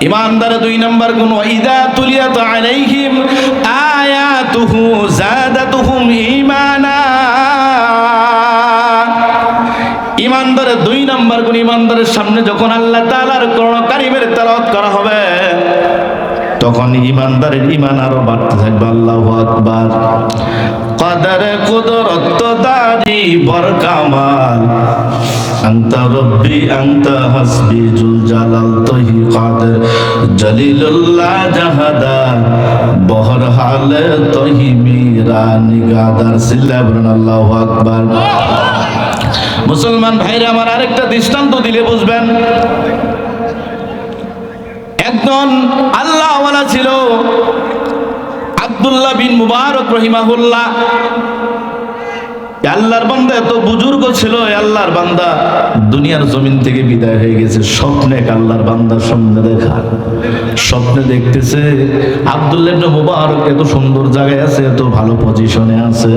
ইমানদার দুই নম্বর গুণ ইদা তুলিয়াত আলাইহিম আয়াতুহু জাদাতুহুম ঈমানা। ইমানদারের দুই নম্বর গুণ, ইমানদারের সামনে যখন আল্লাহ তাআলার কোরআন কারিমের তেলাওয়াত করা হবে, তখন ইমানদারের ইমান আরও বাড়তে থাকবে। আল্লাহু আকবার। কদর কুদরত দারি বরকামাল أنت ربي أنت حسبي جل جلال তোহি কাদের জলিলুল্লাহ জাহাদা বহর হালে তোহি মীরা নিগাদার সিল্লাবরন আল্লাহু আকবার মুসলমান ভাইরা আমার আরেকটা দৃষ্টান্ত দিলে বুঝবেন একজন আল্লাহওয়ালা ছিল আব্দুল্লাহ বিন মুবারক রহিমাহুল্লাহ। আল্লাহর বান্দা এত বুজুর্গ ছিল আল্লাহর বান্দা দুনিয়ার জমিন থেকে বিদায় হয়ে গেছে। স্বপ্নে এক আল্লাহর বান্দা স্বপ্নে দেখা। স্বপ্নে দেখতেছে আব্দুল্লাহ মুবারক এত সুন্দর জায়গায় আছে, এত ভালো পজিশনে আছে।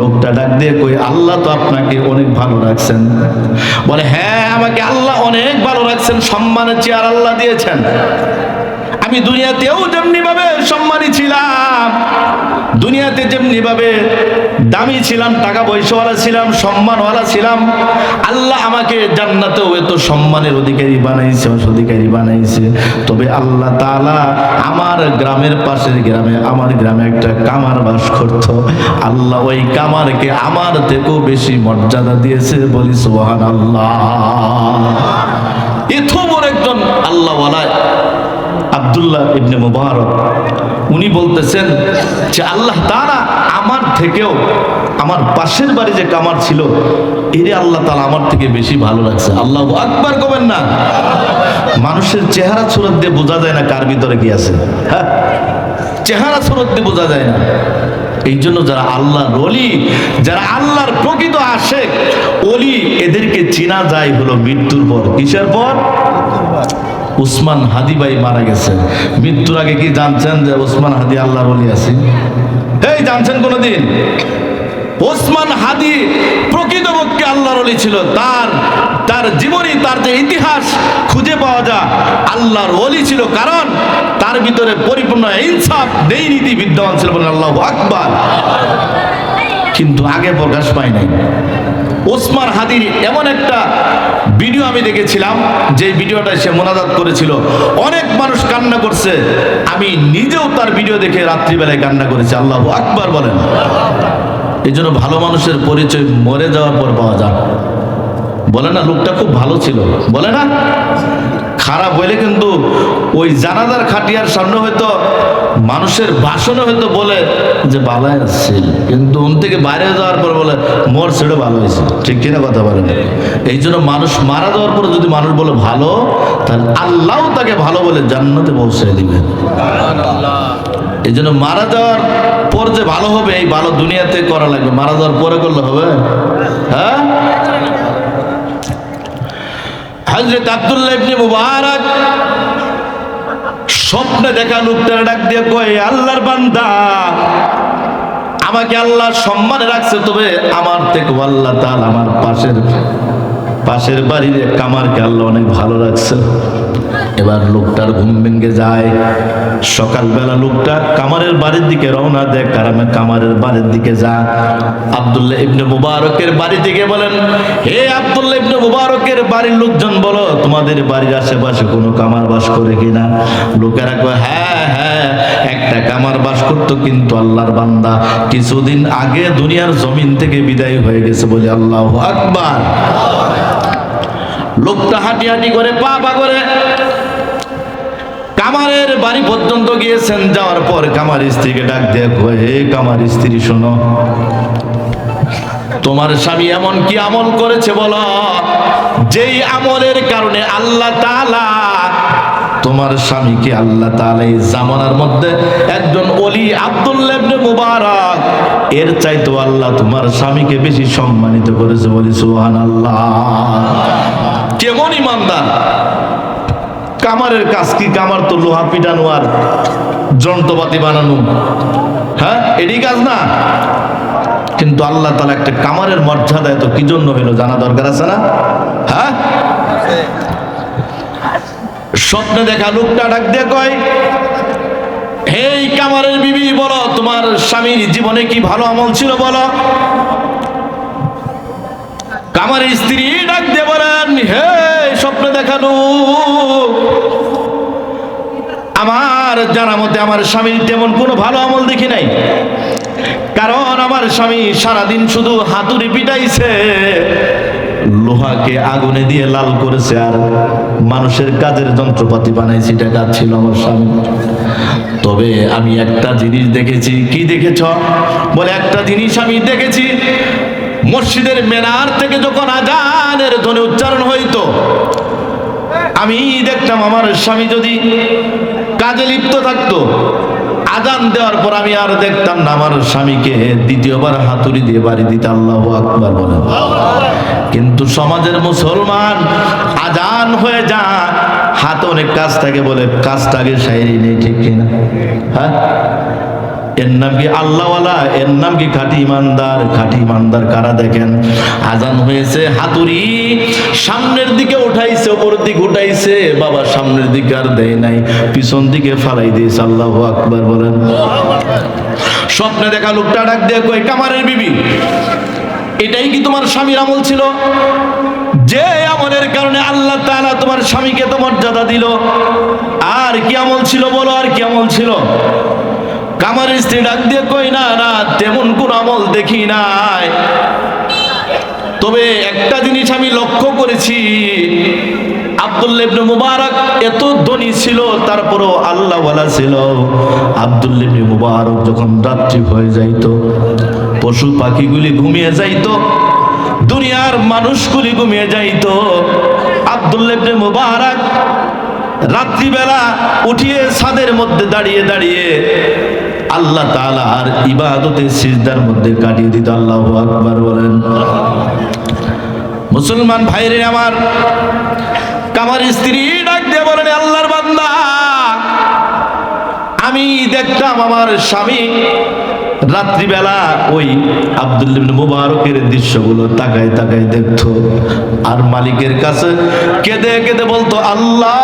লোকটা ডাক দিয়ে কই আল্লাহ তো আপনাকে অনেক ভালো রাখছেন। বলে হ্যাঁ আমাকে আল্লাহ অনেক ভালো রাখছেন, সম্মানের চেয়ার আল্লাহ দিয়েছেন। আমি দুনিয়াতেও যেমনি ভাবে সম্মানী ছিলাম দুনিয়াতে যেমনি ভাবে দামি ছিলাম, টাকা পয়সাওয়ালা ছিলাম, সম্মানওয়ালা ছিলাম, আল্লাহ আমাকে জান্নাতেও এত সম্মানের অধিকারী বানাইছে অধিকারী বানাইছে। তবে আল্লাহ তাআলা আমার গ্রামের পাশের গ্রামে, আমার গ্রামে একটা কামার বাস করত। আল্লাহ ওই কামারকে আমার থেকেও বেশি মর্যাদা দিয়েছে, বলি সোহান আল্লাহ এত বড় একজন আল্লাহওয়ালা আব্দুল্লাহ ইবনে মুবারক। উনি বলতেছেন যে আল্লাহ তারা আমার থেকেও, আমার পাশের বাড়ি যে কামার ছিল, এরে আল্লাহ তালা আমার থেকে বেশি ভালো লাগছে। আল্লাহ আকবার কবেন না? মানুষের চেহারা সুরত দিয়ে বোঝা যায় না কার ভিতরে কি আছে। হ্যাঁ? চেহারা সুরত দিয়ে বোঝা যায় না। এই জন্য যারা আল্লাহর অলি যারা আল্লাহর প্রকৃত আসে অলি এদেরকে চেনা যায় হলো মৃত্যুর পর। কিসের পর? উসমান হাদি ভাই মারা গেছে মৃত্যুর আগে কি জানছেন যে উসমান হাদি আল্লাহর অলি আছে? এই জানছেন কোনোদিন? ওসমান হাদি প্রকৃতপক্ষে আল্লাহর অলি ছিল। তার তার জীবনী, তার যে ইতিহাস খুঁজে পাওয়া যায় আল্লাহর অলি ছিল। কারণ তার ভিতরে পরিপূর্ণ ইনসাফ নেই নীতি বিদ্যমান ছিল বলেন আল্লাহ আকবার। কিন্তু আগে প্রকাশ পায় নাই। ওসমান হাদির এমন একটা ভিডিও আমি দেখেছিলাম যে ভিডিওটা সে মোনাজাত করেছিল। অনেক মানুষ কান্না করছে। আমি নিজেও তার ভিডিও দেখে রাত্রিবেলায় কান্না করেছি। আল্লাহ আকবার বলেন। এই জন্য ভালো মানুষের পরিচয় মরে যাওয়ার পর পাওয়া যায় বলে না, লোকটা খুব ভালো ছিল। বলে না? খারাপ হইলে কিন্তু ওই জানাজার খাটিয়ার সামনে হয়তো মানুষের ভাষণে হয়তো বলে যে ভালো আসছিল। কিন্তু উন থেকে বাইরে যাওয়ার পর বলে, মোর ছেড়ে ভালো হয়েছে। ঠিক কিনা কথা বলে এই জন্য মানুষ মারা যাওয়ার পর যদি মানুষ বলে ভালো, তাহলে আল্লাহ তাকে ভালো বলে জান্নাতে পৌঁছে দিবে এই জন্য মারা যাওয়ার পর যে ভালো হবে, এই ভালো দুনিয়াতে করা লাগবে। মারা যাওয়ার পরে করলে হবে? হ্যাঁ? হজরত আব্দুল্লাহ ইবনে মুবারক স্বপ্নে দেখা লোকটার ডাক দিয়ে কয় আল্লাহর বান্দা, আমাকে আল্লাহ সম্মানে রাখছে, তবে আমার থেকে আল্লাহ তাল আমার পাশের পাশের বাড়ির কামারকে আল্লাহ অনেক ভালো রাখছে। এবার লোকটার ঘুম ভেঙে যায়। সকালবেলা লোকটা কামারের বাড়ির দিকে রওনা দেয়, কারামে কামারের বাড়ির দিকে যা আব্দুল্লাহ ইবনে মুবারকের বাড়ি থেকে বলেন, হে আব্দুল্লাহ ইবনে মুবারকের বাড়ির লোকজন বলো, তোমাদের বাড়ির আশেপাশে কোনো কামার বাস করে কিনা? লোকেরা কয় হ্যাঁ হ্যাঁ একটা কামার বাস করতো কিন্তু আল্লাহর বান্দা কিছুদিন আগে দুনিয়ার জমিন থেকে বিদায় হয়ে গেছে বলে আল্লাহ আকবার। লোকটা হাঁটি হাঁটি করে পা পা করে বাড়ি পর্যন্ত গিয়েছেন যাওয়ার পর কামার স্ত্রীকে ডাক কয়, হে কামার স্ত্রী শোনো তোমার স্বামী এমন কি আমল করেছে বলো? যেই আমলের কারণে আল্লাহ তাআলা তোমার স্বামীকে আল্লাহ তাআলা এই জামানার মধ্যে একজন অলি আব্দুল্লাহ ইবনে মুবারক এর চাইতো আল্লাহ তোমার স্বামীকে বেশি সম্মানিত করেছে বলি সুবহানাল্লাহ। কেমন ইমানদার? কামারের কাজ কি? কামার তো লোহা পিটানো আর যন্ত্রপাতি বানানো। হ্যাঁ এটি কাজ না? কিন্তু আল্লাহ তালা একটা কামারের মর্যাদা এত কি জন্য হইল জানা দরকার আছে না? হ্যাঁ? স্বপ্নে দেখা লোকটা ডাক দিয়ে কয়, হেই কামারের বিবি, বলো তোমার স্বামীর জীবনে কি ভালো আমল ছিল, বলো? কামারের স্ত্রী ডাক দিয়ে বলেন হে স্বপ্নে দেখানো আমার জানা মতে আমার স্বামীর তেমন কোনো ভালো আমল দেখি নাই। কারণ আমার স্বামী সারাদিন শুধু হাতুড়ি পিটাইছে, লোহাকে আগুনে দিয়ে লাল করেছে আর মানুষের কাজের যন্ত্রপাতি বানাইছে, এটা কাজ ছিল আমার স্বামী। তবে আমি একটা জিনিস দেখেছি, কি দেখেছ? বলে, একটা জিনিস আমি দেখেছি, মসজিদের মেনার থেকে যখন আজানের ধ্বনি উচ্চারণ হইতো আমি দেখতাম আমার স্বামী যদি কাজে লিপ্ত থাকতো, আজান দেওয়ার পর আমি আর দেখতাম না আমার স্বামীকে দ্বিতীয়বার হাতুড়ি দিয়ে বাড়ি দিতে আল্লাহ আকবার বলেন। কিন্তু সমাজের মুসলমান আজান হয়ে যা হাত অনেক কাজ থাকে বলে, কাজটা আগে সাইরি নেই, ঠিক কিনা? হ্যাঁ? এর নাম কি আল্লাহওয়ালা? এর নাম কি খাঁটি ইমানদার? খাঁটি ইমানদার কারা দেখেন? আজান হয়েছে, হাতুড়ি সামনের দিকে উঠাইছে, ওপর দিকে উঠাইছে, বাবা সামনের দিকে আর দেয় নাই, পিছন দিকে ফালাই দিয়েছে, আল্লাহ আকবার বলেন। স্বপ্নে দেখা লোকটা ডাক দিয়ে কই কামারের বিবি, এটাই কি তোমার স্বামীর আমল ছিল? যে আমলের কারণে আল্লাহ তাআলা তোমার স্বামীকে তো মর্যাদা দিল। আর কি আমল ছিল বলো, আর কি আমল ছিল? কামারের স্ত্রী ডাক দিয়ে কই না না, তেমন কোন আমল দেখি নাই। তবে একটা জিনিস আমি লক্ষ্য করেছি এত ধনী ছিল, তারপরও আল্লাহ ওয়ালা ছিল যখন রাত্রি হয়ে পশু পাখিগুলি ঘুমিয়ে দুনিয়ার মানুষগুলি ঘুমিয়ে যাইতো আব্দুল্লাহ ইবনে মুবারক রাত্রিবেলা উঠিয়ে ছাদের মধ্যে দাঁড়িয়ে দাঁড়িয়ে আল্লাহ তাআলা আর ইবাদতে সিজদার মধ্যে কাটিয়ে দিত আল্লাহ আকবার বলেন। মুসলমান ভাইরে আমার, কামার স্ত্রী ডাক দিয়ে বলেন, আল্লাহর বান্দা, আমি দেখতাম আমার স্বামী রাত্রিবেলা ওই আব্দুল মুবারকের দৃশ্যগুলো তাকায় তাকায় দেখতো। আর মালিকের কাছে কেঁদে কেঁদে বলতো, আল্লাহ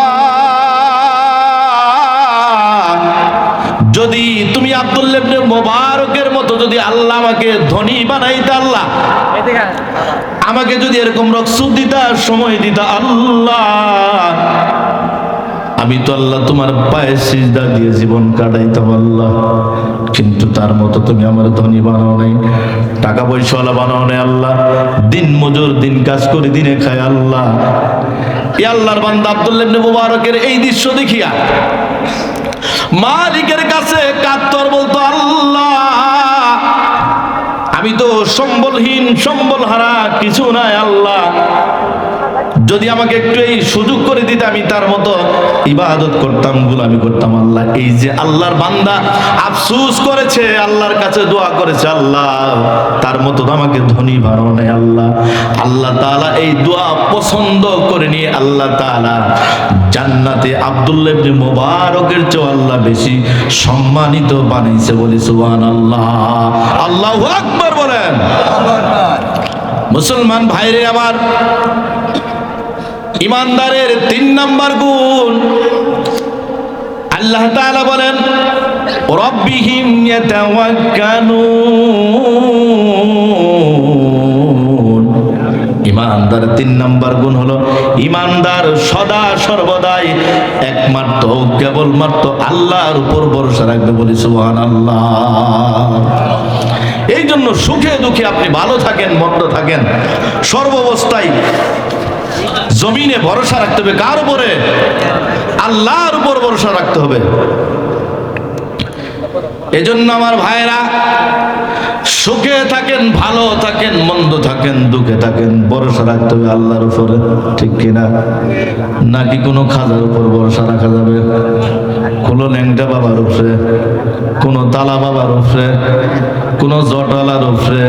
যদি তুমি আব্দুল্লেবনে মোবারকের মতো যদি আল্লাহ আমাকে ধনী বানাইতে আল্লাহ, আমাকে যদি এরকম রকসুদ দিতা, সময় দিতা আল্লাহ, আমি তো আল্লাহ তোমার পায়ে সিজদা দিয়ে জীবন কাটাইতাম আল্লাহ। কিন্তু তার মতো তুমি আমার ধনী বানাও নাই, টাকা পয়সাওয়ালা বানাও নাই আল্লাহ। দিন মজুর, দিন কাজ করে, দিনে খায় আল্লাহ। এ আল্লাহর বান্দা আব্দুল্লাহ মুবারকের এই দৃশ্য দেখিয়া মালিকের কাছে কাত্তর বলতো আল্লাহ আমি তো সম্বলহীন সম্বল হারা কিছু নাই আল্লাহ। যদি আমাকে একটু এই সুযোগ করে দিতে, আমি তার মতো ইবাদত করতাম, গুলামি করতাম আল্লাহ। এই যে আল্লাহর বান্দা আফসুস করেছে, আল্লাহর কাছে দোয়া করেছে, আল্লাহ, তার মতো আমাকে ধনী বানাও নেই আল্লাহ। আল্লাহ তাআলা এই দোয়া পছন্দ করে নিয়ে আল্লাহ তাআলা জান্নাতে আব্দুল্লাহ ইবনে মুবারকের চেয়ে আল্লাহ বেশি সম্মানিত বানাইছে বলি সুবহানাল্লাহ। আল্লাহু আকবার বলেন। মুসলমান ভাইরে আমার ইমানদারের তিন নম্বর গুণ। আল্লাহ তাআলা বলেন, রব্বিহিম ইয়াতাওয়াক্কালুন। ইমানদার তিন নাম্বার গুণ হলো, ইমানদার সদা সর্বদাই একমাত্র, কেবলমাত্র আল্লাহর উপর ভরসা রাখবে বলি সুবহানাল্লাহ। এই জন্য সুখে দুঃখে আপনি ভালো থাকেন, মন্দ থাকেন সর্বাবস্থায় জমিনে ভরসা রাখতে হবে। কার উপরে? আল্লাহর উপর ভরসা রাখতে হবে। এজন্য আমার ভাইরা সুখে থাকেন, ভালো থাকেন, মন্দ থাকেন, দুঃখে থাকেন, ভরসা রাখতে হবে আল্লাহর উপরে, ঠিক কিনা নাকি কোনো খাজার উপর ভরসা রাখা যাবে? কোনো ল্যাংটা বাবার উপরে, কোনো তালা বাবার উপরে, কোনো জটালার উপরে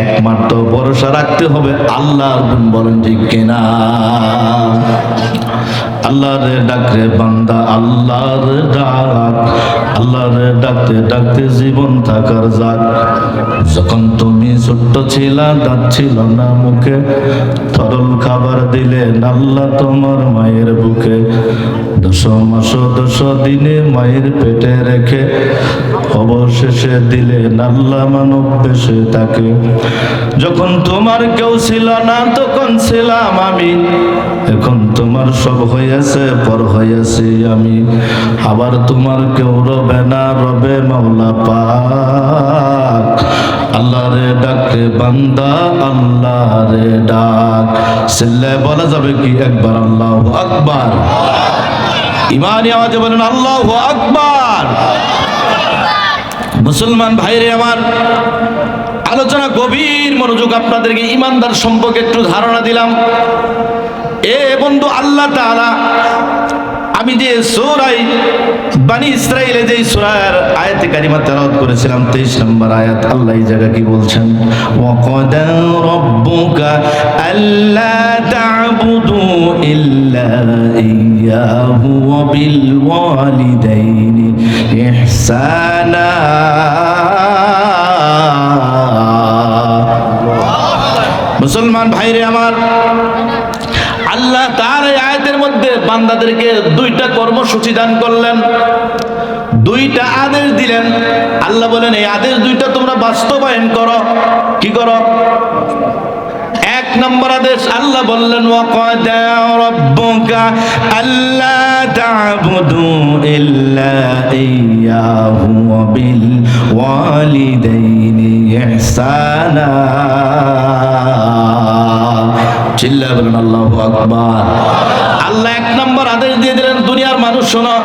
একমাত্র ভরসা রাখতে হবে। আল্লাহ বলেন যে কিনা? আল্লাহরে ডাকরে বান্দা, আল্লাহর ডাক, আল্লাহরে ডাকতে ডাকতে জীবন থাকার যাক যখন তুমি ছোট্ট ছিলা, দাঁত ছিল না মুখে, তরল খাবার দিলে আল্লাহ তোমার মায়ের বুকে। দশ মাস দশ দিনে মায়ের পেটে রেখে, অবশেষে দিলে নাল্লা মানব বেশে তাকে। যখন তোমার কেউ ছিল না, তখন ছিলাম আমি। এখন তোমার সব হয়েছে পর হয়েছি আমি। আবার তোমার কেউ রবে না, রবে মাওলা পাক। আল্লাহ রে ডাকে বান্দা আল্লাহ রে ডাক। সিল্লায় বলা যাবে কি? একবার আল্লাহ আকবার। ইমানি আওয়াজে বলেন, আল্লাহ আকবার। মুসলমান ভাইরে আমার, আলোচনা গভীর মনোযোগ আপনাদেরকে ইমানদার সম্পর্কে একটু ধারণা দিলাম। এ বন্ধু আল্লাহ তাআলা, আমি যে সূরাই বানি ইসরাইলে যে সূরার আয়াতে কারিমা তেলাওয়াত করেছিলাম 23 নম্বর আয়াত, আল্লাহ এই জায়গা কি বলছেন? ইল্লা বিল মুসলমান ভাইরে আমার আল্লাহ তার এই আয়াতের মধ্যে বান্দাদেরকে দুইটা কর্মসূচি দান করলেন। দুইটা আদেশ দিলেন। আল্লাহ বলেন, এই আদেশ দুইটা তোমরা বাস্তবায়ন করো। কি করো? এক নম্বর আদেশ, আল্লাহ বললেন, ওয়াকাদা আল্লা ইহসানা। চিল্লা বলেন আল্লাহ আকবার। আল্লাহ এক নম্বর আদেশ দিয়ে দিলেন, দুনিয়ার মানুষ শোনো,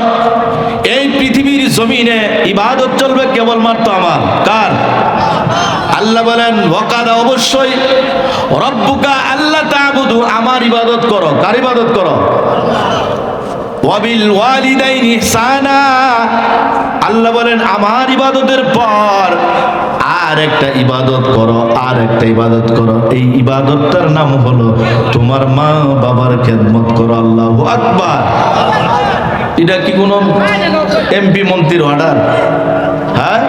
এই পৃথিবীর জমিনে ইবাদত চলবে কেবলমাত্র আমার। কার? আল্লাহ বলেন ভকাদা অবশ্যই। রব্বুকা আল্লাহ তা'বুদু, আমার ইবাদত করো। কার ইবাদত করো? ওয়াবিল আল্লাহ বলেন, আমার ইবাদতের পর আর একটা ইবাদত করো, আর একটা ইবাদত করো। এই ইবাদতটার নাম হলো, তোমার মা বাবার খেদমত করো, আল্লাহ আকবার। এটা কি কোনো এমপি মন্ত্রীর অর্ডার? হ্যাঁ?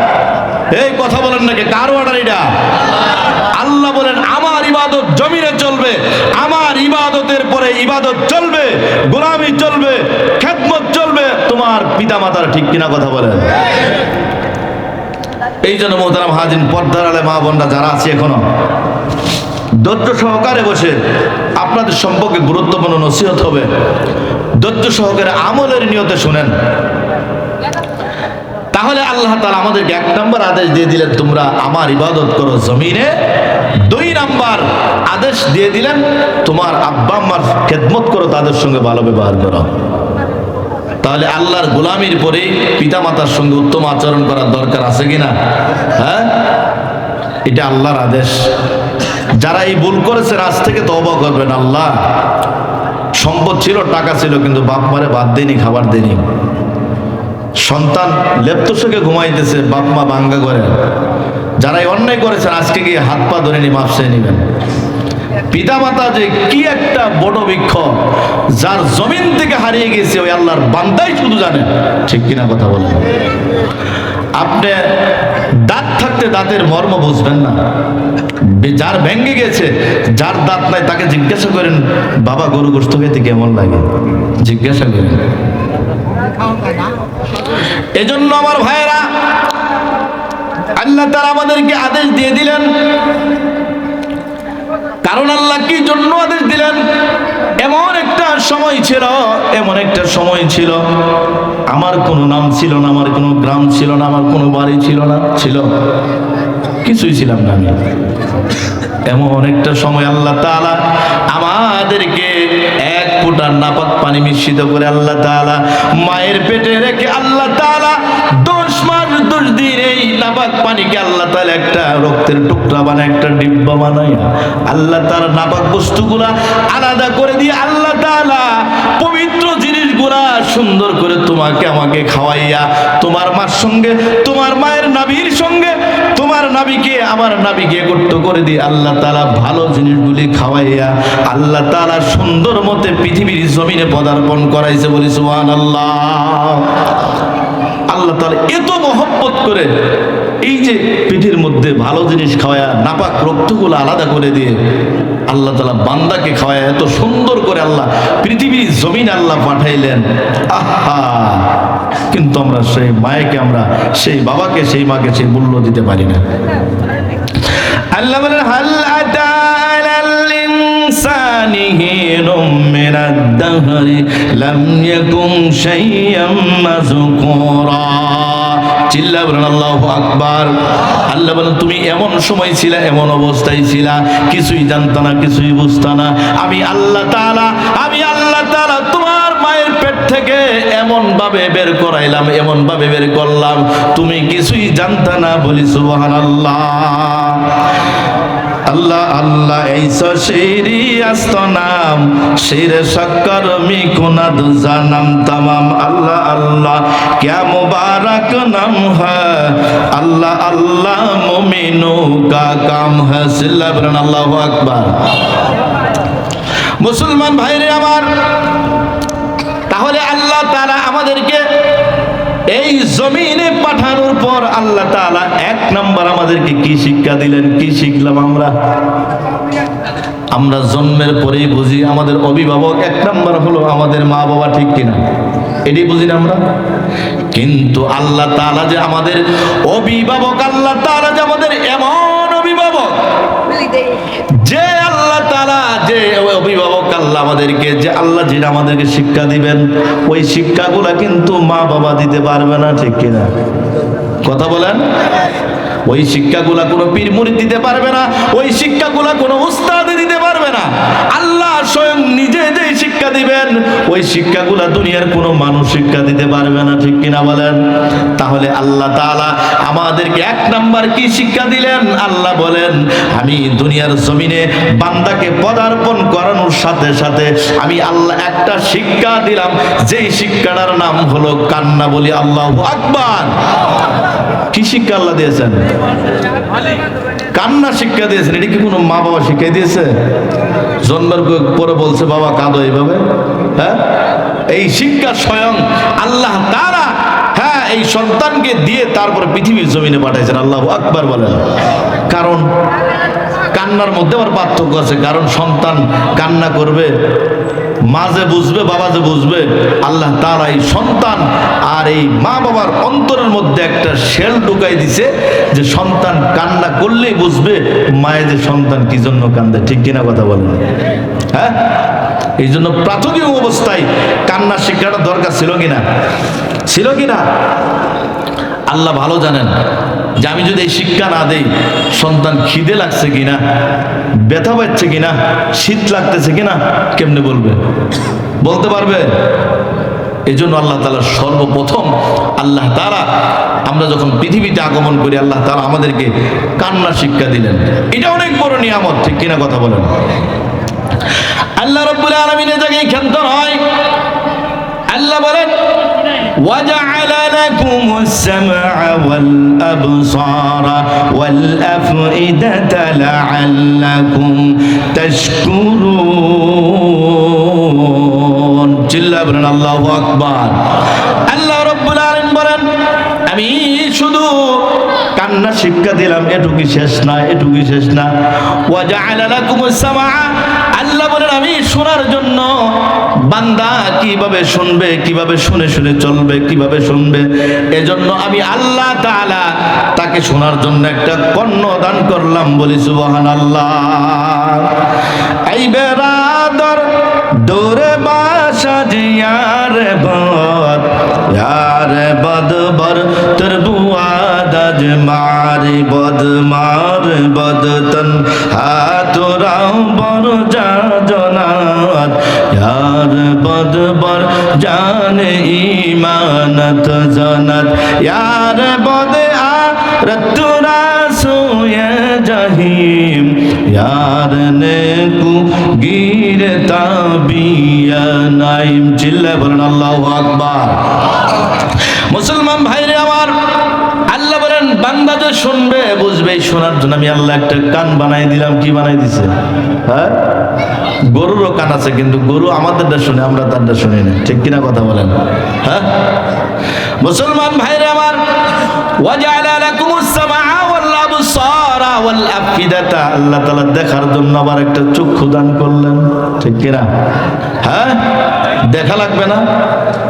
এই কথা বলেন নাকি কার অর্ডার এটা? আল্লাহ বলেন, আমার ইবাদত জমিনে চলবে, আমার ইবাদতের পরে ইবাদত চলবে, গোলামি চলবে। পিতা মাতার ঠিক কিনা কথা বলেন। এই জন্য মোহতারাম হাজিন পর্দার আলে মা বোনরা যারা আছে এখনও, ধৈর্য সহকারে বসে আপনাদের সম্পর্কে গুরুত্বপূর্ণ নসিহত হবে। ধৈর্য সহকারে আমলের নিয়তে শুনেন। তাহলে আল্লাহ তালা আমাদেরকে এক নম্বর আদেশ দিয়ে দিলেন, তোমরা আমার ইবাদত করো জমিনে। দুই নাম্বার আদেশ দিয়ে দিলেন, তোমার আব্বা আম্মার খেদমত করো, তাদের সঙ্গে ভালো ব্যবহার করো। তাহলে আল্লাহর গোলামির পরেই পিতামাতার সঙ্গে উত্তম আচরণ করার দরকার আছে কিনা? হ্যাঁ? এটা আল্লাহর আদেশ। যারা এই ভুল করেছে, রাজ থেকে তবা করবেন আল্লাহ। সম্পদ ছিল, টাকা ছিল, কিন্তু বাপ মারে বাদ দেয়নি, খাবার দেয়নি। সন্তান লেপ্তসকে ঘুমাইতেছে, বাপ মা বাঙ্গা করে যারা এই অন্যায় করেছেন, আজকে গিয়ে হাত পা ধরে নিয়ে মাপ চেয়ে নেবেন। পিতা মাতা যে কি একটা বড় বৃক্ষ যার জমিন থেকে হারিয়ে গেছে, ওই আল্লাহর বান্দাই শুধু জানে। ঠিক কিনা কথা বলেন? আপনি দাঁত থাকতে দাঁতের মর্ম বুঝবেন না। যার ভেঙ্গে গেছে, যার দাঁত নাই, তাকে জিজ্ঞাসা করেন, বাবা, গরু গোস্ত খেতে কেমন লাগে? জিজ্ঞাসা করেন। এজন্য আমার ভাইয়েরা, আল্লাহ তারা আমাদেরকে আদেশ দিয়ে দিলেন কারণ আল্লাহ কি জন্য আদেশ দিলেন? এমন একটা সময় ছিল, এমন একটা সময় ছিল। আমার কোনো নাম ছিল না, আমার কোনো গ্রাম ছিল না, আমার কোনো বাড়ি ছিল না, ছিল। কিছুই ছিলাম না আমি। এমন একটা সময় আল্লাহ তাআলা আমাদেরকে এক ফুটার নাপাক পানি মিশ্রিত করে আল্লাহ তাআলা মায়ের পেটে রেখে আল্লাহ তাআলা দশ মাস দশ দিন নাপাক পানিকে আল্লাহ তাআলা একটা রক্তের টুকরা বানায়, একটা ডিব্বা বানায়। আল্লাহ তাআলা নাপাক বস্তুগুলা আলাদা করে দিয়ে আল্লাহ পবিত্র সুন্দর করে তোমাকে, আমাকে খাওয়াইয়া, তোমার মার সঙ্গে, তোমার মায়ের সঙ্গে, তোমার নাবিকে আমার নাবিকে করত করে দিয়ে আল্লাহ তালা ভালো জিনিসগুলি খাওয়াইয়া, আল্লাহ তালা সুন্দর মতে পৃথিবীর জমিনে পদার্পণ করাইছে বলি সুহান আল্লাহ আল্লাহ তালা এত মহব্বত করে এই যে পিঠির মধ্যে ভালো জিনিস খাওয়ায়া নাপাক রক্তগুলো আলাদা করে দিয়ে আল্লাহ তালা বান্দাকে খাওয়ায় এত সুন্দর করে আল্লাহ পৃথিবীর জমিন আল্লাহ পাঠাইলেন। আহা! কিন্তু আমরা সেই মায়েকে আমরা, সেই বাবাকে, সেই মাকে সেই মূল্য দিতে পারি না। আল্লাহ বলেন হাল আতা আলাল তুমি এমন সময় ছিলা, এমন অবস্থায় ছিলা। কিছুই জানতা না, কিছুই বুঝতা না। আমি আল্লাহ তাআলা, আমি আল্লাহ তাআলা তোমার মায়ের পেট থেকে এমন ভাবে বের করাইলাম এমন ভাবে বের করলাম। তুমি কিছুই জানতা না বলি, সুবহানাল্লাহ। আল্লাহ আল্লাহ, এই সেরি আস্ত নাম। শির সকর মি কোনা দুজা নাম তামাম। আল্লাহ আল্লাহ, ক্যা মুবারক নাম হল্লাহ আল্লাহ আল্লাহ কা কাম হ্যাঁ সিল্লা আল্লাহ আকবার। মুসলমান ভাইরে আমার এই জমিনে পাঠানোর পর আল্লাহ তাআলা এক নাম্বার আমাদেরকে কি শিক্ষা দিলেন, কি শিখলাম আমরা? আমরা জন্মের পরেই বুঝি আমাদের অভিভাবক এক নাম্বার হলো আমাদের মা বাবা ঠিক কিনা। এটি বুঝি না আমরা? কিন্তু আল্লাহ তাআলা যে আমাদের অভিভাবক আল্লাহ তাআলা আল্লাহ আমাদেরকে যে আল্লাহ যিনি আমাদেরকে শিক্ষা দিবেন, ওই শিক্ষাগুলো কিন্তু মা বাবা দিতে পারবে না, ঠিক কিনা? কথা বলেন? ওই শিক্ষাগুলা কোনো পীর মুড়ি দিতে পারবে না, ওই শিক্ষাগুলা কোনো উস্তাদ না। আল্লাহ স্বয়ং নিজে যে শিক্ষা দিবেন, ওই শিক্ষাগুলা দুনিয়ার কোনো মানুষ শিক্ষা দিতে পারবে না, ঠিক কিনা বলেন? তাহলে আল্লাহ তাআলা আমাদেরকে এক নাম্বার কি শিক্ষা দিলেন? আল্লাহ বলেন, আমি দুনিয়ার জমিনে বান্দাকে পদার্পণ করানোর সাথে সাথে আমি আল্লাহ একটা শিক্ষা দিলাম। যেই শিক্ষাটার নাম হলো কান্না বলি আল্লাহ আকবার। কি শিক্ষা আল্লাহ দিয়েছেন? কান্না শিক্ষা দিয়েছেন। এটা কি কোনো মা বাবা শিক্ষা দিয়েছে? জন্মের পরে বলছে, বাবা, কাঁদো এইভাবে? হ্যাঁ? এই শিক্ষা স্বয়ং আল্লাহ তারা হ্যাঁ এই সন্তানকে দিয়ে তারপরে পৃথিবীর জমিনে পাঠাইছেন। আল্লাহ আকবার বলেন কারণ কান্নার মধ্যে আবার পার্থক্য আছে। কারণ সন্তান কান্না করবে মা যে বুঝবে, বাবা যে বুঝবে, আল্লাহ তার এই সন্তান আর এই মা বাবার অন্তরের মধ্যে একটা শেল ঢুকাই দিছে যে সন্তান কান্না করলেই বুঝবে মায়ের যে সন্তান কি জন্য কান্দে, ঠিক কিনা কথা বলেন? হ্যাঁ? এই জন্য প্রাথমিক অবস্থায় কান্নার শিক্ষাটা দরকার ছিল কিনা? ছিল কিনা? আল্লাহ ভালো জানেন। যে আমি যদি এই শিক্ষা না দেই, সন্তান খিদে লাগছে কিনা, ব্যথা পাচ্ছে কিনা, শীত লাগতেছে কিনা, কেমনে বলবে? বলতে পারবে? এই জন্য আল্লাহ তালা সর্বপ্রথম আল্লাহ তারা আমরা যখন পৃথিবীতে আগমন করি, আল্লাহ তারা আমাদেরকে কান্না শিক্ষা দিলেন। এটা অনেক বড় নিয়ামত, ঠিক কিনা কথা বলেন? আল্লাহ রব্বুল আলমিনের জায়গায় ক্ষান্ত হয় আল্লাহ বলেন وجعل لكم السمع والأبصار والأفئدة لعلكم تشكرون চিল্লা বলেন আল্লাহ আকবার আল্লাহ রব্বুল আলামিন বলেন আমি শুধু কান্না শিক্ষা দিলাম এটুকুই শেষ না এটুকুই শেষ না ওয়াজআলা লাকুমুস সামা আল্লাহ বলেন, আমি শোনার জন্য বান্দা কীভাবে শুনবে, কীভাবে শুনে শুনে চলবে, কীভাবে শুনবে? এজন্য আমি আল্লাহ তাআলা তাকে শোনার জন্য একটা কর্ণ দান করলাম, বলি সুবহান আল্লাহ এই বেরাদর দৌড়ে বাসা জিয়ার বদ ইয়ার বদবর, তোর বুয়াদ আজ মারি বদ মার বদ তন হাত রাও বর যা জানে ইমানত জনত। ইয়ার বদে আরতুরা সুয়ে জহিম। ইয়ার নে কু গির তাবিয়া নাইম। জিল্লে বলেন আল্লাহু আকবার। মুসলমান ভাইরে আমার, আল্লাহ বলেন, বান্দা যে শুনবে, বুঝবে শোনার জন্য আমি আল্লাহ একটা কান বানাই দিলাম। কি বানাই দিছে? হ্যাঁ? গরুরও কান আছে, কিন্তু গরু আমাদেরটা শুনে, আমরা তারটা শুনি না। ঠিক কিনা কথা বলেন? হ্যাঁ? মুসলমান ভাইরা আমার আল্লাহ তাআলা দেখার জন্য আবার একটা চক্ষু দান করলেন। ঠিক কিনা? হ্যাঁ? দেখা লাগবে না?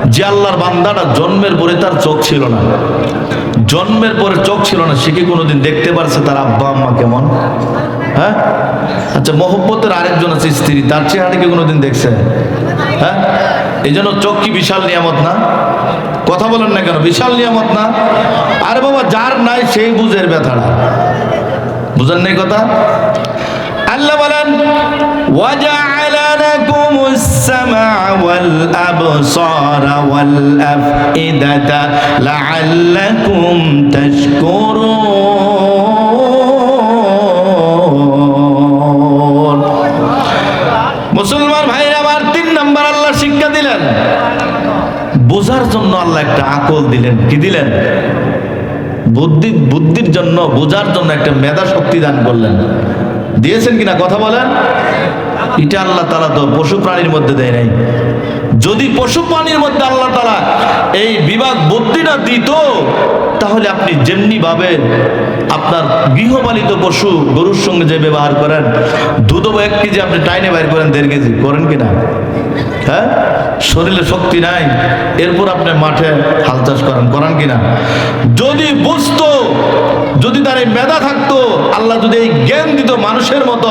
যে আল্লাহর বান্দাটা জন্মের পরে তার চোখ ছিল না। জন্মের পরে চোখ ছিল না, সে কি কোনোদিন দেখতে পারছে তার আব্বা আম্মা কেমন? হ্যাঁ? আচ্ছা মহব্বতের আরেকজন আছে স্ত্রী, তার চেহারা কি কোনোদিন দেখছে? হ্যাঁ? এই জন্য চোখ কি বিশাল নিয়ামত না? কথা বলেন না কেন, বিশাল নিয়ামত না? আরে বাবা, যার নাই সেই বুঝের ব্যথাটা। বুঝেন নাই কথা? আল্লাহ বলেন ওয়াজা আলানাকুমুস السمع والأبصار والأفئدة لعلكم تشكرون মুসলমান ভাইরা আমার তিন নাম্বার আল্লাহ শিক্ষা দিলেন বোঝার জন্য আল্লাহ একটা আকল দিলেন কি দিলেন বুদ্ধি বুদ্ধির জন্য বোঝার জন্য একটা মেধা শক্তি দান করলেন দিয়েছেন কিনা কথা বলেন এটা আল্লাহ তালা তো পশু প্রাণীর মধ্যে দেয় নাই। যদি পশু প্রাণীর মধ্যে আল্লাহ তালা এই বুদ্ধিটা দিত, তাহলে আপনি যেমনি ভাবে আপনার গৃহপালিত পশু গরুর সঙ্গে যে ব্যবহার করেন, দুধও এক কেজি আপনি টাইনে বাইর করেন দেড় কেজি, করেন কিনা হ্যাঁ? শরীরে শক্তি নাই, এরপর আপনি মাঠে হাল চাষ করেন করেন কিনা যদি বুঝতো, যদি তার এই মেধা থাকতো, আল্লাহ যদি এই জ্ঞান দিত মানুষের মতো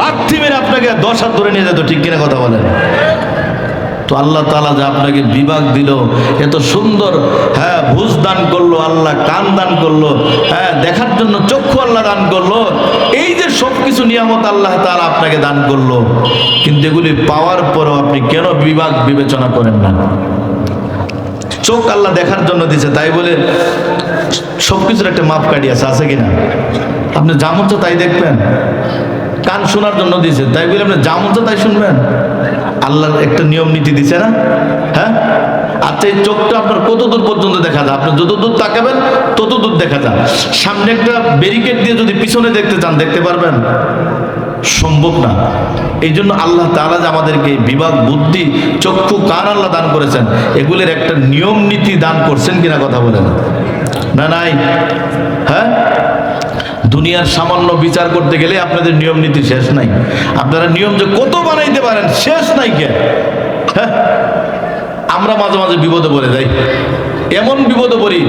লাথি মেরে আপনাকে দশ হাত ধরে নিয়ে যেত, ঠিক কিনা কথা বলেন? তো আল্লাহ তালা যে আপনাকে বিভাগ দিল এত সুন্দর। হ্যাঁ ভুজ দান করল আল্লাহ, কান দান করল হ্যাঁ দেখার জন্য চক্ষু আল্লাহ দান করল। এই যে সব কিছু নিয়ামত আল্লাহ তালা আপনাকে দান করল, কিন্তু এগুলি পাওয়ার পরও আপনি কেন বিভাগ বিবেচনা করেন না? চোখ আল্লাহ দেখার জন্য দিছে তাই বলে সব কিছুর একটা মাপ কাটি আছে আছে কিনা? আপনি যা মন চায় তাই দেখবেন। কান শোনার জন্য দিয়েছে, তাই বলে আপনি যা মন চায় তাই শুনবেন। আল্লাহর একটা নিয়ম নীতি দিছে না? হ্যাঁ? আচ্ছা এই চোখটা আপনার কত দূর পর্যন্ত দেখা যায়? আপনি যত দূর তাকাবেন তত দূর দেখা যায়। সামনে একটা ব্যারিকেড দিয়ে যদি পিছনে দেখতে চান, দেখতে পারবেন? সম্ভব না। এই জন্য আল্লাহ তাআলা যে আমাদেরকে বিভাগ, বুদ্ধি, চক্ষু কার আল্লাহ দান করেছেন, এগুলির একটা নিয়ম নীতি দান করছেন কিনা কথা বলেন। না, নাই? হ্যাঁ? দুনিয়ার সামান্য বিচার করতে গেলে আপনাদের নিয়ম নীতি শেষ নাই। আপনারা নিয়ম যে কত বানাইতে পারেন, শেষ নাই কে? হ্যাঁ? আমরা মাঝে মাঝে বিপদে পড়ে যাই। এমন বিপদে পড়ি,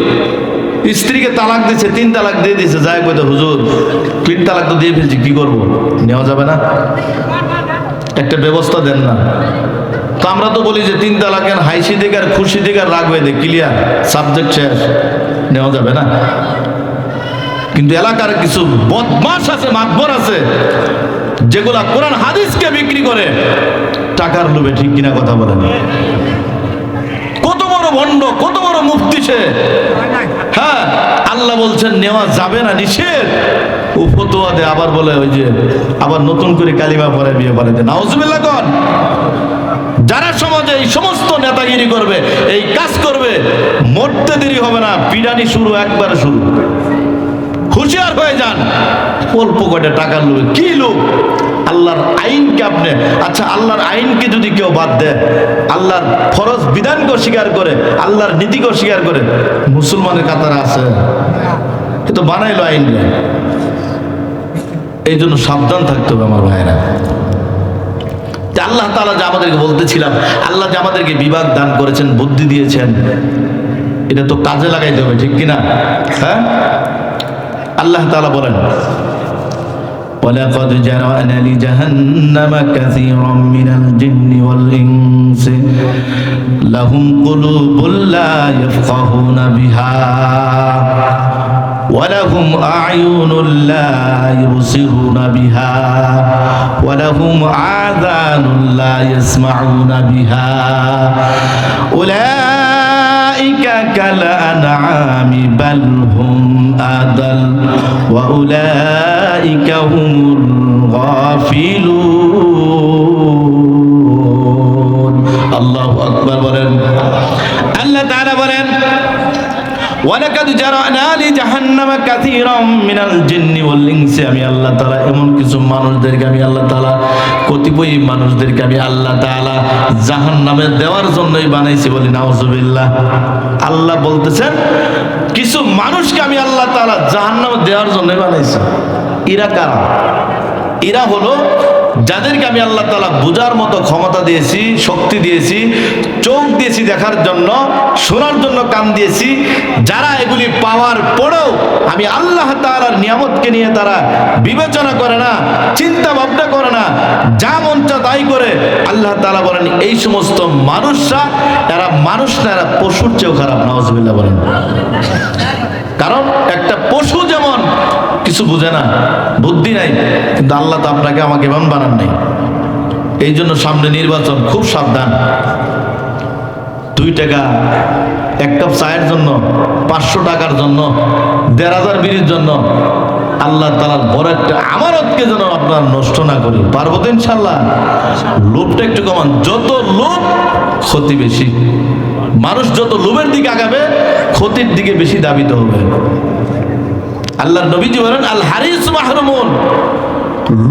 স্ত্রীকে তালাক দিছে, তিন তালাক দিয়ে দিছে যাই কইতে, হুজুর, তিন তালাক তো দিয়ে ফেলছি, কি করব? নেওয়া যাবে না? একটা ব্যবস্থা দেন না। তো আমরা তো বলি যে, তিন তালাকের হাইসি দিকে আর খুশি দিকে আর রাখবে দে ক্লিয়ার সাবজেক্ট শেষ, নেওয়া যাবে না। কিন্তু এলাকার কিছু বদমাস আছে মাতবর আছে, যেগুলা কোরআন হাদিসকে বিক্রি করে টাকার লোভে ঠিক কিনা কথা বলেন। কত বড় ভণ্ড, কত বড় মুক্তি সে। হ্যাঁ আল্লাহ বলছেন, নেওয়া যাবে না, নিষেধ। ও ফতোয়া দে আবার বলে ওই যে, আবার নতুন করে কালিমা পরে বিয়ে পরে দে নাউজুবিল্লাহ কন। যারা সমাজে এই সমস্ত নেতাগিরি করবে, এই কাজ করবে, মরতে দেরি হবে না, পিডানি শুরু, একবারে শুরু। হুঁশিয়ার হয়ে যান। অল্প কয়টা টাকার লোক কি লোক আল্লাহর আইনকে আপনি? আচ্ছা আল্লাহর আইনকে যদি কেউ বাদ দেয়, আল্লাহর ফরজ বিধানকে অস্বীকার করে, আল্লাহর নীতিকে অস্বীকার করে, মুসলমানের কাতারে আছে। এ তো বানাইলো আইন এই জন্য সাবধান থাকতে হবে আমার ভাইয়েরা। আল্লাহ তালা যে আমাদেরকে বলতেছিলাম, আল্লাহ যে আমাদেরকে বিভাগ দান করেছেন, বুদ্ধি দিয়েছেন, এটা তো কাজে লাগাইতে হবে, ঠিক কিনা? হ্যাঁ? আল্লাহ তাআলা বলেন ولقد جرأنا لجهنم كثيرا من الجن والإنس لهم قلوب لا يفقهون بها ولهم أعين لا يبصرون بها ولهم آذان لا يسمعون بها أولئك كالأنعام بل هم أضل وأولئك هم الغافلون الله أكبر বলেন আল্লাহ তাআলা বলেন ওয়ালাকাদ জারানা লি জাহান্নামা কাসীরাম মিনাল জিন্নি ওয়াল ইনসি। আমি আল্লাহ তাআলা এমন কিছু মানুষদেরকে আমি আল্লাহ তাআলা, কতিপয় মানুষদেরকে আমি আল্লাহ তাআলা জাহান্নামে দেওয়ার জন্যই বানাইছি বলি নাউজুবিল্লাহ। আল্লাহ বলতেছেন, কিছু মানুষকে আমি আল্লাহ তাআলা জাহান্নামে দেওয়ার জন্যই বানাইছি। এরা কারা? এরা হলো যাদেরকে আমি আল্লাহ তালা বোঝার মতো ক্ষমতা দিয়েছি, শক্তি দিয়েছি, চোখ দিয়েছি দেখার জন্য, শোনার জন্য কান দিয়েছি, যারা এগুলি পাওয়ার পরেও আমি আল্লাহ তালার নিয়ামতকে নিয়ে তারা বিবেচনা করে না চিন্তা ভাবনা করে না, যা মনটা তাই করে, আল্লাহ তালা বলেন, এই সমস্ত মানুষরা এরা মানুষ না, এরা পশুর চেয়েও খারাপ নওয়াজ বলেন। কারণ একটা পশু যেমন কিছু বুঝে না, বুদ্ধি নাই, কিন্তু আল্লাহ তো আপনাকে আমাকে এমন বানান নাই। এই জন্য সামনে নির্বাচন খুব সাবধান। দুই টাকা, এক কাপ চায়ের জন্য, পাঁচশো টাকার জন্য, দেড় হাজার বিড়ির জন্য, আল্লাহ তালার বড় একটা আমারতকে যেন আপনার নষ্ট না করি। পারব তো ইনশাল্লাহ লোভটা একটু কমান। যত লোভ, ক্ষতি বেশি। মানুষ যত লোভের দিকে আগাবে, ক্ষতির দিকে বেশি দাবিত হবে। আল্লাহর নবীজি বলেন, আল হারিস মাহরুমুন।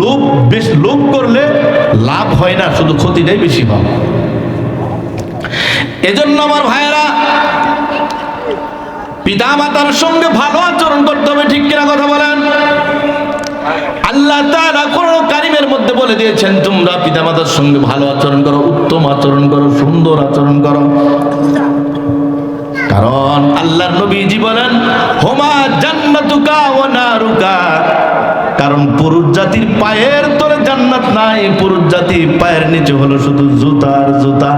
লোভ বেশ, লোভ করলে লাভ হয় না, শুধু ক্ষতিটাই বেশি হয়। এজন্য আমার ভাইয়েরা পিতা মাতার সঙ্গে ভালো আচরণ করতে হবে, ঠিক কিনা কথা বলেন? আল্লাহ তাআলা কোরআন কারিমের মধ্যে বলে দিয়েছেন, তোমরা পিতামাতার সঙ্গে ভালো আচরণ করো, উত্তম আচরণ করো, সুন্দর আচরণ করো। কারণ আল্লাহর নবীজি বলেন হোমা জান্নাতুকা ওয়া নারুকা। কারণ পুরুষ জাতির পায়ের তলে জান্নাত নাই, পুরুষ জাতির পায়ের নিচে হলো শুধু জুতার জুতা।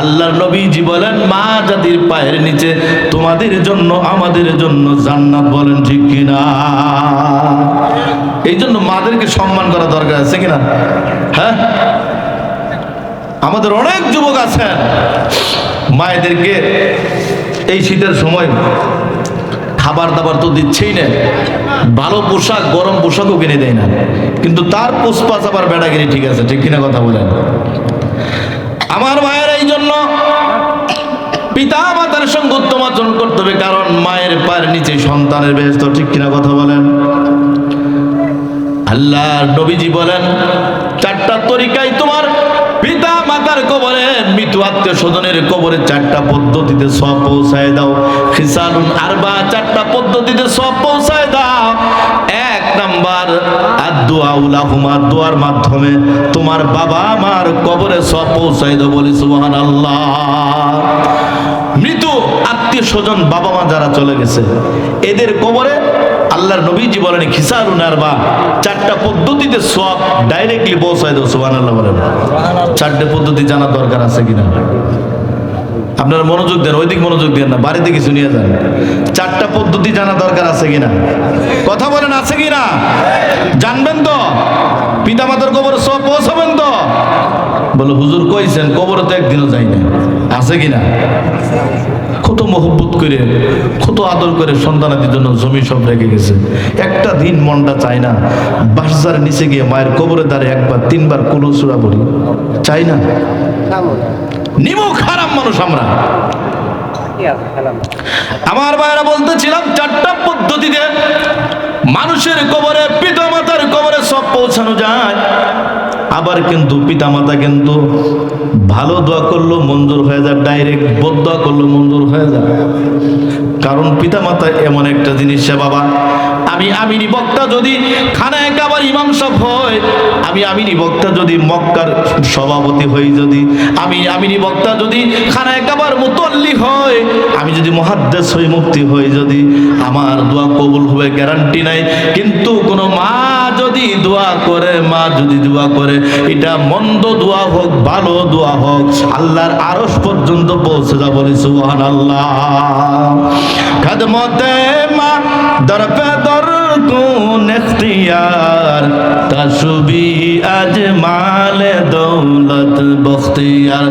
আল্লাহর নবীজি বলেন মা জাতির পায়ের নিচে, তোমাদের জন্য, আমাদের জন্য জান্নাত, বলেন ঠিক কিনা? এই জন্য মাদেরকে সম্মান করা দরকার আছে কিনা? হ্যাঁ? আমাদের অনেক যুবক আছেন, মায়েদেরকে এই শীতের সময় খাবার দাবার তো দিচ্ছেই না। ভালো পোশাক, গরম পোশাকও কিনে দেয় না। কিন্তু তার পুষ্পাস আবার বেড়াগিরি ঠিক আছে, ঠিক কিনা কথা বলেন। আমার মায়ের এই জন্য পিতা মাতার সঙ্গে উত্তম আচরণ করতে হবে, কারণ মায়ের পায়ের নিচে সন্তানের ব্যস্ত, ঠিক কিনা কথা বলেন। আল্লাহ নবীজি বলেন, চারটা তরিকায় তোমার মৃত্যু আত্মীয় স্বজনের কবরে চারটা পদ্ধতিতে সব পৌঁছায় দাও। খিসালুন আরবা, চারটা পদ্ধতিতে সব পৌঁছায় দাও। এক নাম্বার মাধ্যমে তোমার বাবা মার কবরে সব পৌঁছায় দাও বলি আল্লাহ মৃত্যু আত্মীয় স্বজন বাবা মা যারা চলে গেছে, এদের কবরে আল্লাহর নবীজি বলেন খিসারুনার বা চারটা পদ্ধতিতে সব ডাইরেক্টলি পৌঁছায় দেবো সুবান আল্লাহ বলেন। চারটে পদ্ধতি জানার দরকার আছে কিনা? আপনারা মনোযোগ দেন ওইদিক মনোযোগ দেন না বাড়িতে কিছু নিয়ে যান। চারটা পদ্ধতি জানা দরকার আছে কিনা? কথা বলেন আছে কিনা? জানবেন তো? পিতামাতার কবরে সব পৌঁছাবেন তো? বলে হুজুর কইছেন কবরে তো একদিনও যাই না আছে কিনা? কত মহব্বত করে, কত আদর করে সন্তানাদের জন্য জমি সব রেখে গেছে। একটা দিন মনটা চায় না। বাসার নিচে গিয়ে মায়ের কবরে দাঁড়িয়ে একবার, তিনবার কুলুসুরা বলি। চাই না? নিমু খারাপ মানুষ আমরা। আমার ভাইরা বলতেছিলাম, চারটা পদ্ধতিতে মানুষের কবরে পিতা মাতার কবরে সব পৌঁছানো যায়। আবার কিন্তু পিতামাতা কিন্তু ভালো দোয়া করল, মঞ্জুর হয়ে যায় ডাইরেক্ট বদ দোয়া করল, মঞ্জুর হয়ে যায় কারণ পিতামাতা এমন একটা জিনিস সে বাবা, আমি আমিনি বক্তা যদি খানায় কাবার ইমাম সব হয়, আমি আমিনি বক্তা যদি মক্কার সভাপতি হই যদি, আমি আমিনি বক্তা যদি খানায় কাবার মুতল্লি হয়, আমি যদি মহাদ্দেশ হই মুক্তি হই যদি, আমার দোয়া কবুল হবে, গ্যারান্টি নাই। কিন্তু কোনো মা যদি দোয়া করে, মা যদি দোয়া করে, এটা মন্দ দোয়া হোক, ভালো দোয়া হোক, আল্লাহর আরশ পর্যন্ত পৌঁছে যা বলি সুবহান আল্লাহ খদমতে মা, দর পে দর কোন এখতিয়ার আজ মালে দৌলত বখতিয়ার।